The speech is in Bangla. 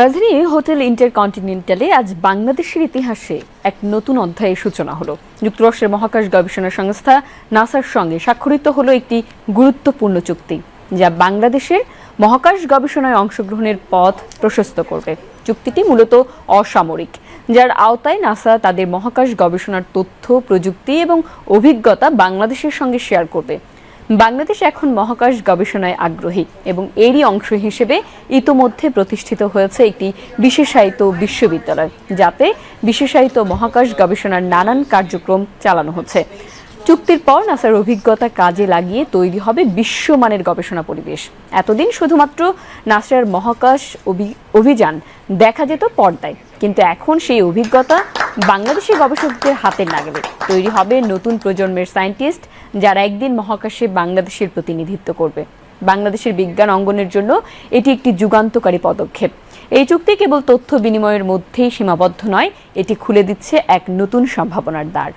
রাজধানী হোটেল ইন্টারকন্টিনেন্টালে আজ বাংলাদেশের ইতিহাসে এক নতুন অধ্যায়ের সূচনা হলো। যুক্তরাষ্ট্রের মহাকাশ গবেষণা সংস্থা নাসার সঙ্গে স্বাক্ষরিত হলো একটি গুরুত্বপূর্ণ চুক্তি, যা বাংলাদেশের মহাকাশ গবেষণায় অংশগ্রহণের পথ প্রশস্ত করবে। চুক্তিটি মূলত অসামরিক, যার আওতায় নাসা তাদের মহাকাশ গবেষণার তথ্য, প্রযুক্তি এবং অভিজ্ঞতা বাংলাদেশের সঙ্গে শেয়ার করবে। বাংলাদেশ এখন মহাকাশ গবেষণায় আগ্রহী এবং এরই অংশ হিসেবে ইতোমধ্যে প্রতিষ্ঠিত হয়েছে একটি বিশেষায়িত বিশ্ববিদ্যালয়, যাতে বিশেষায়িত মহাকাশ গবেষণার নানান কার্যক্রম চালানো হচ্ছে। চুক্তির পর নাসার অভিজ্ঞতা কাজে লাগিয়ে তৈরি হবে বিশ্বমানের গবেষণা পরিবেশ। এতদিন শুধুমাত্র নাসার মহাকাশ অভি- অভিযান দেখা যেত পর্দায়। কিন্তু এখন সেই অভিজ্ঞতা বাংলাদেশি গবেষকদের হাতে লাগবে তৈরি হবে নতুন প্রজন্মের সায়েন্টিস্ট যারা একদিন মহাকাশে বাংলাদেশের প্রতিনিধিত্ব করবে। বাংলাদেশের বিজ্ঞান অঙ্গনের জন্য এটি একটি যুগান্তকারী পদক্ষেপ। এই চুক্তি কেবল তথ্য বিনিময়ের মধ্যেই সীমাবদ্ধ নয়, এটি খুলে দিচ্ছে এক নতুন সম্ভাবনার দ্বার।